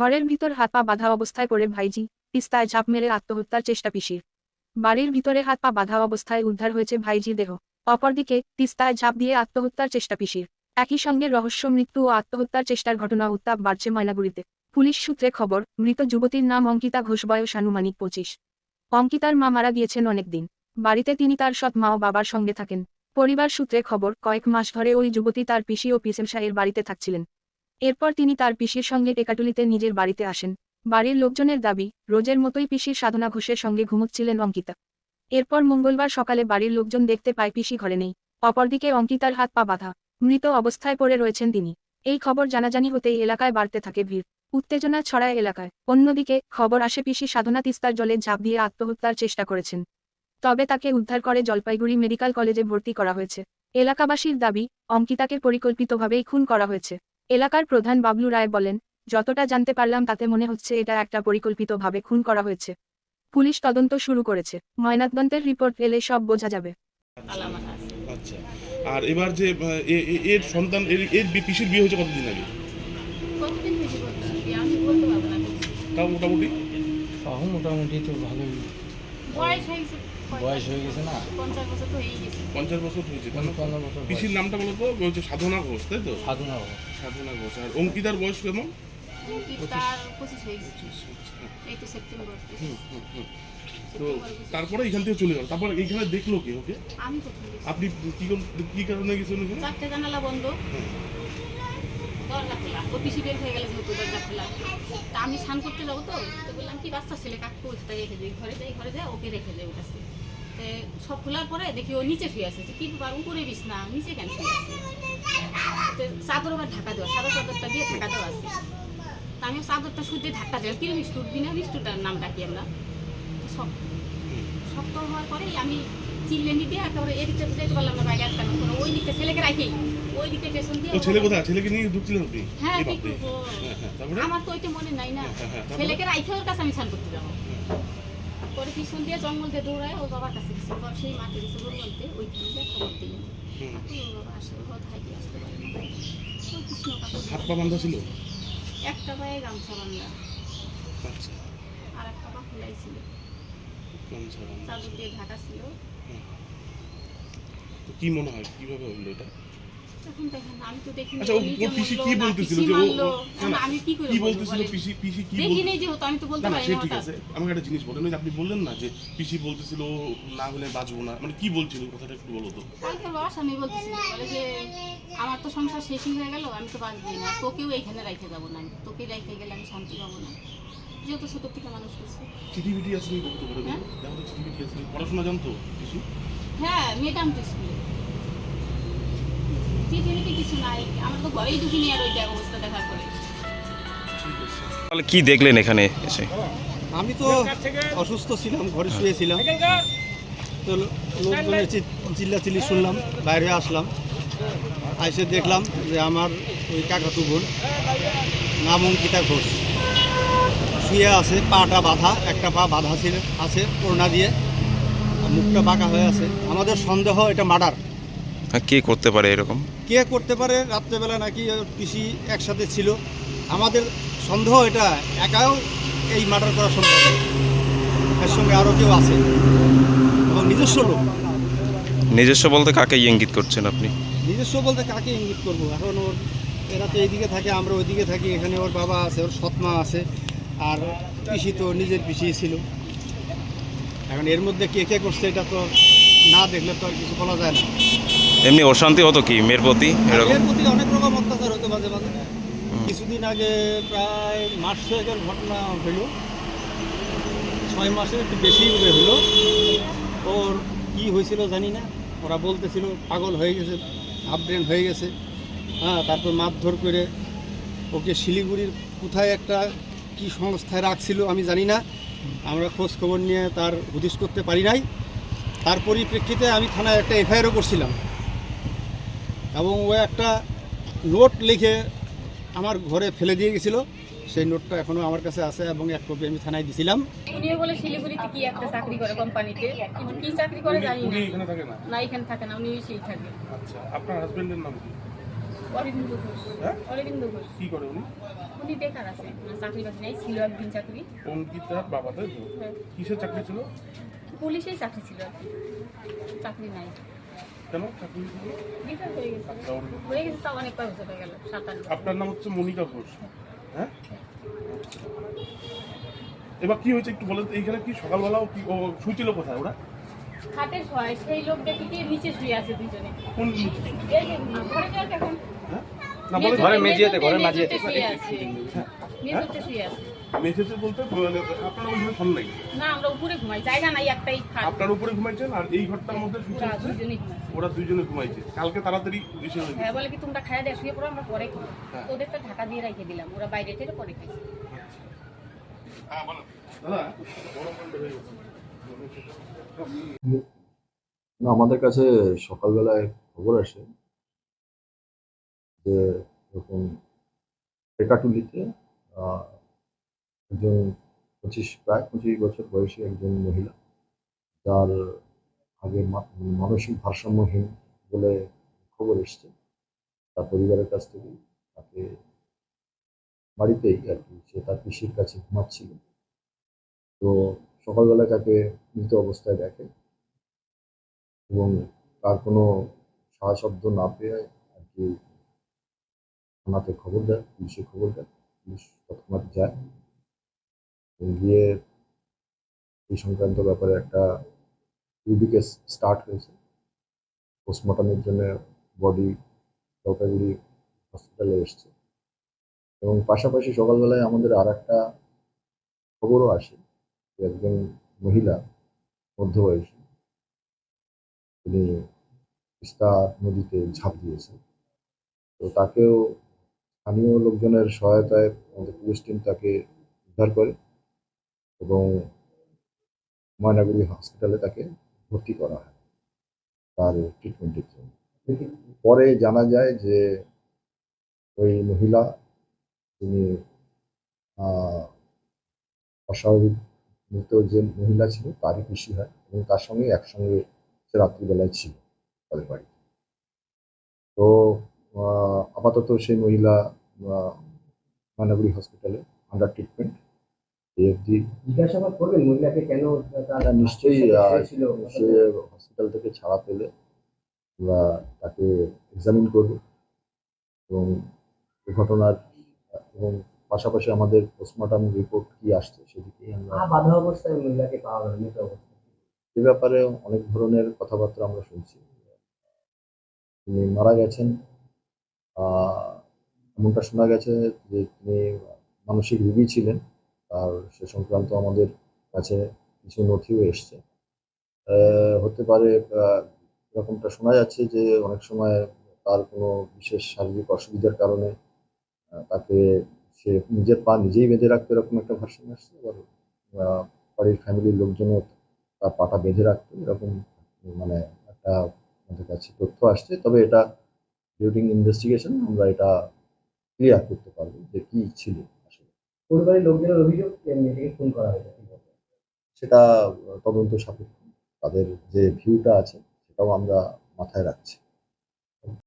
ঘরের ভিতর হাত পা বাঁধা অবস্থায় পড়ে ভাইজি, তিস্তায় ঝাঁপ মেরে আত্মহত্যার চেষ্টা পিসির। বাড়ির ভিতরে হাত পা বাঁধা অবস্থায় উদ্ধার হয়েছে ভাইজির দেহ। অপরদিকে, তিস্তায় ঝাঁপ দিয়ে আত্মহত্যার চেষ্টা পিসির। একই সঙ্গে রহস্য মৃত্যু ও আত্মহত্যার চেষ্টার ঘটনা উত্তাপ বাড়ছে ময়নাগুড়িতে। পুলিশ সূত্রে খবর, মৃত যুবতীর নাম অঙ্কিতা ঘোষ বয়স আনুমানিক পঁচিশ। অঙ্কিতার মা মারা গিয়েছেন অনেকদিন বাড়িতে তিনি তার সৎ মা ও বাবার সঙ্গে থাকেন। পরিবার সূত্রে খবর, কয়েক মাস ধরে ওই যুবতী তার পিসি ও পিসেম শাহের বাড়িতে থাকছিলেন। এরপর তিনি তার পিসির সঙ্গে টেকাটুলিতে নিজের বাড়িতে আসেন। বাড়ির লোকজনের দাবি, রোজের মতোই পিসির সাধনা ঘোষের সঙ্গে ঘুমুচ্ছিলেন অঙ্কিতা। এরপর মঙ্গলবার সকালে বাড়ির লোকজন দেখতে পায় পিসি ঘরে নেই। অপরদিকে অঙ্কিতার হাত পা বাঁধা, মৃত অবস্থায় পড়ে রয়েছেন তিনি। এই খবর জানাজানি হতেই এলাকায় বাড়তে থাকে ভিড়। উত্তেজনা ছড়ায় এলাকায়। অন্যদিকে খবর আসে পিসি সাধনা তিস্তার জলে ঝাঁপ দিয়ে আত্মহত্যার চেষ্টা করেছেন। তবে তাকে উদ্ধার করে জলপাইগুড়ি মেডিকেল কলেজে ভর্তি করা হয়েছে। এলাকাবাসীর দাবি, অঙ্কিতাকে পরিকল্পিতভাবেই খুন করা হয়েছে। এলাকার প্রধান বাবলু রায় বলেন যতটা জানতে পারলাম তাতে মনে হচ্ছে এটা একটা পরিকল্পিতভাবে খুন করা হয়েছে। পুলিশ তদন্ত শুরু করেছে। ময়নাতদন্তের রিপোর্ট এলে সব বোঝা যাবে। আচ্ছা। আর এবার যে এর সন্তান এর পিসির বিয়ে হয়েছে কতদিন আগে? কতদিন হয়েছে বলতে আমি বলতে পারব না। তাও মোটামুটি? তাও মোটামুটি তো ভালোই। বয়স হয়ে গেছে হয়ে না? পঞ্চাশ বছর তো হয়েই গেছে। পঞ্চাশ বছর হয়েছে তাই বছর পিসির নামটা বলো তো হচ্ছে সাধনা ঘোষ তাই তো? সাধনা সাধনা ঘোষ। আর অঙ্কিতার বয়স কেমন? হয়ে এই তো হুম, হুম, হুম। তো তারপরে এখান থেকে চলে গেল। তারপর এইখানে দেখল কি ওকে? আপনি কি কি কারণে গেছেন ওখানে চারটে জানালা বন্ধ। দরজা খোলা। ও পিসি বের হয়ে গেলে যেহেতু দরজা খোলা। তা আমি স্নান করতে যাব তো? তো বললাম কি বাচ্চা ছেলে কাকু? রেখে দিই। ঘরে যাই ঘরে যাই ওকে রেখে দেয় ওর কাছে। সব খোলার পরে দেখি ও নিচে শুয়ে আছে। যে কি ব্যাপার উপরে বিছনা নিচে কেন শুয়ে আছে? চাদর আবার ঢাকা দেওয়া সাদা চাদরটা দিয়ে ঢাকা দেওয়া আছে। তা আমি চাদরটা শুদ্ধে ধাক্কা দিলাম কিরম স্টুট বিনা স্টুটার নাম ডাকি আমরা। তো সব শক্ত হওয়ার পরে আমি চিল্লে নিতে একেবারে এদিকটা যেতে পারলাম না বাইরে আটকানো কোনো ওই দিকটা ছেলেকে রাখি ওই দিকটা পেছন দিয়ে ছেলে কোথায়? ছেলেকে নিয়ে ঢুকছিলেন আপনি হ্যাঁ হ্যাঁ হ্যাঁ আমার তো ওইটা মনে নাই না। হ্যাঁ, ছেলেকে রাইখে ওর কাছে আমি স্নান করতে যাব। পরে পিছন দিয়ে জঙ্গল দিয়ে দৌড়ায় ওর বাবার কাছে গেছে। বাবা সেই মাঠে গেছে বলতে ওই দিয়ে খবর ওর বাবা আসে ওর বাবা আসতে পারে কৃষ্ণ কাকুর হাত পা বান্ধা ছিল? একটা পায়ে গামছা বান্ধা আচ্ছা। আর একটা পা খোলাই ছিল। চাদর দিয়ে ঢাকা ছিল। তো কি মনে হয় কীভাবে হলো এটা? এখন দেখেন আমি তো দেখিনি আচ্ছা ও ও নিজে ওর পিসি কি বলতেছিল যে ও মারলো। ও- না, এখন না, আমি কি করে কি বলতেছিল পিসি পিসি কি দেখি বল- নেই যেহেতু আমি তো বলতে না না পারি না ঠিক আছে আমাকে একটা জিনিস বলেন আপনি বললেন না যে পিসি বলতেছিল না হলে বাঁচবো না মানে কি বলছিল কথাটা একটু বলো তো। কালকে রস আমি বলে যে আমার তো সংসার শেষই হয়ে গেল আমি তো বাঁচবই না তোকেও এইখানে রাখতে যাব না আমি তোকে গেলে আমি শান্তি পাবো না। যেহেতু ছোট থেকে মানুষ করছি। চিঠি বিটি আসলে বলতে পারে? হ্যাঁ? দেখো তো আসলে পড়াশোনা জানতো পিসি? হ্যাঁ ম্যাডাম তো স্কুলে। চিঠি কিছু নাই আমরা তো ঘরেই ঢুকিনি আর ওই অবস্থা দেখার পরে তাহলে কি দেখলেন এখানে এসে? আমি তো অসুস্থ ছিলাম ঘরে শুয়েছিলাম তো লোকজনের চিল্লাচিল্লি শুনলাম বাইরে আসলাম। এসে দেখলাম যে আমার ওই কাকাতু বোন নাম অঙ্কিতা ঘোষ। শুয়ে আছে পাটা বাঁধা একটা পা বাঁধা ছিল আছে করোনা দিয়ে মুখটা বাঁকা হয়ে আছে। আমাদের সন্দেহ এটা মার্ডার। আর কে করতে পারে এরকম? কে করতে পারে? রাত্রেবেলা নাকি ওর পিসি একসাথে ছিল। আমাদের সন্দেহ এটা একাও এই মার্ডার করা সম্ভব এর সঙ্গে আরও কেউ আছে এবং নিজস্ব লোক। নিজস্ব বলতে কাকে ইঙ্গিত করছেন আপনি? নিজস্ব বলতে কাকে ইঙ্গিত করব? এখন ওর এরা তো এইদিকে থাকে আমরা ওইদিকে থাকি এখানে ওর বাবা আছে ওর সৎমা আছে আর পিসি তো নিজের পিসি ছিল। এখন এর মধ্যে কে কে করছে এটা তো না দেখলে তো আর কিছু বলা যায় না। এমনি অশান্তি হতো কি মেয়ের প্রতি অনেক রকম অত্যাচার হতো মাঝে মাঝে। কিছুদিন আগে প্রায় মাস ছয়েকের ঘটনা হইল। ছয় মাসের একটু বেশি হলো ওর কি হয়েছিল জানি না। ওরা বলতেছিল, পাগল হয়ে গেছে ব্রেন হয়ে গেছে। হ্যাঁ তারপর মারধর করে ওকে শিলিগুড়ির কোথায় একটা কি সংস্থায় রাখছিল আমি জানি না। আমরা খোঁজ খবর নিয়ে তার হুদিস করতে পারি নাই। তার পরিপ্রেক্ষিতে আমি থানায় একটা এফআইআরও করছিলাম। এবং ও একটা নোট লিখে আমার ঘরে ফেলে দিয়ে গেছিল। সেই নোটটা এখনও আমার কাছে আছে এবং এক কপি আমি থানায় দিছিলাম। উনিও বলে শিলিগুড়িতে কি একটা চাকরি করে কোম্পানিতে। কিন্তু কি চাকরি করে জানি না। এখানে থাকে না? না এখানে থাকে না উনি সেই থাকে। আচ্ছা আপনার হাজবেন্ডের নাম কি? অরবিন্দ ঘোষ। হ্যাঁ? অরবিন্দ ঘোষ। কি করে উনি? উনি বেকার আছে চাকরি বাকরি নেই ছিল একদিন চাকরি। অঙ্কিতার বাবা তো? হ্যাঁ। কিসের চাকরি ছিল? পুলিশেই চাকরি ছিল। চাকরি নাই। কেন? হয়ে হয়ে হয়ে আপনার নাম হচ্ছে মনিকা ঘোষ। হ্যাঁ? এবার কি হয়েছে একটু বলেন তো, এইখানে কি সকালবেলাও কি ও শুয়েছিল কোথায় ওরা? খাটে শোয় সেই লোক দেখি কি নিচে শুয়ে আছে দুজনে কোন এই ঘরে এখন। হ্যাঁ? না বলে ঘরে মেঝেতে। শুয়ে আছে। মেঝেতে শুয়ে আছে। মেঝেতে বলতে মানে আপনারা ওইখানে শোন নাই? না আমরা উপরে ঘুমাই জায়গা নাই একটাই খাট। আপনার উপরে ঘুমাইছেন আর এই ঘরটার মধ্যে শুতে ওরা হচ্ছে ওরা দুইজনে ঘুমাইছে। কালকে তাড়াতাড়ি এসে হ্যাঁ বলে কি তোমরা খাইয়া দিয়ে শুয়ে পড়ো আমরা পরে হ্যাঁ। তো ওদের তো ঢাকা দিয়ে রেখে দিলাম ওরা বাইরে থেকে পরে খাইছে। হ্যাঁ বলো। দাদা হয়ে গেছে। আমাদের কাছে সকালবেলায় খবর আসে যে এরকম টেকাটুলিতে আহ, একজন পঁচিশ, প্রায় পঁচিশ বছর বয়সী একজন মহিলা, যার আগে মা- মানসিক ভারসাম্যহীন বলে খবর এসছে। তার পরিবারের কাছ থেকে তাকে বাড়িতেই আর কি সে তার পিসির কাছে ঘুমাচ্ছিল। তো সকালবেলা তাকে মৃত অবস্থায় দেখে এবং তার কোনো সাড়া শব্দ না পেয়ে আর কি থানাতে খবর দেয়, পুলিশে খবর দেয়। পুলিশ তৎক্ষণাৎ যায়। গিয়ে এই সংক্রান্ত ব্যাপারে একটা ইউডি কেস স্টার্ট হয়েছে। পোস্টমর্টমের জন্য বডি জলপাইগুড়ি হসপিটালে এসছে। এবং পাশাপাশি সকালবেলায় আমাদের আর একটা খবরও আসে একজন মহিলা মধ্যবয়সী, তিনি তিস্তা নদীতে ঝাঁপ দিয়েছেন। তো তাকেও স্থানীয় লোকজনের সহায়তায় আমাদের পুলিশ টিম তাকে উদ্ধার করে। এবং ময়নাগুড়ি হসপিটালে তাকে ভর্তি করা হয় তার ট্রিটমেন্টের জন্য। পরে জানা যায় যে ওই মহিলা তিনি অস্বাভাবিক মৃত যে মহিলা ছিল তারই পিসি হয় এবং তার সঙ্গে একসঙ্গে সে রাত্রিবেলায় ছিল তাদের বাড়িতে। তো আপাতত সেই মহিলা আহ, ময়নাগুড়ি হসপিটালে আন্ডার ট্রিটমেন্ট জিজ্ঞাসাবাদ করবেন মহিলাকে কেন তারা নিশ্চয়ই ছিল সে হসপিটাল থেকে ছাড়া পেলে। আমরা তাকে এক্সামিন করব। এবং ঘটনার এবং পাশাপাশি আমাদের পোস্টমর্টম রিপোর্ট কি আসছে আমরা বাধা অবস্থায় মহিলাকে পাওয়া গেল মৃত অবস্থায় এ ব্যাপারে অনেক ধরনের কথাবার্তা আমরা শুনছি। তিনি মারা গেছেন। আহ, এমনটা শোনা গেছে যে তিনি মানসিক রোগী ছিলেন। আর সে সংক্রান্ত আমাদের কাছে কিছু নথিও এসছে। হতে পারে এরকমটা শোনা যাচ্ছে যে অনেক সময় তার কোনো বিশেষ শারীরিক অসুবিধার কারণে তাকে সে নিজের পা নিজেই বেঁধে রাখতো এরকম একটা ভার্সন আসছে, আবার বাড়ির ফ্যামিলির লোকজনও তার পাটা বেঁধে রাখতো, এরকম মানে একটা আমাদের কাছে তথ্য আসছে। তবে এটা ডিউরিং ইনভেস্টিগেশন আমরা এটা ক্লিয়ার করতে পারব যে কী ছিল। পরিবারের লোকজনের অভিযোগ মেয়েটিকে খুন করা হয়েছে। সেটা তদন্ত সাপেক্ষ। তাদের যে ভিউটা আছে, সেটাও আমরা মাথায় রাখছি।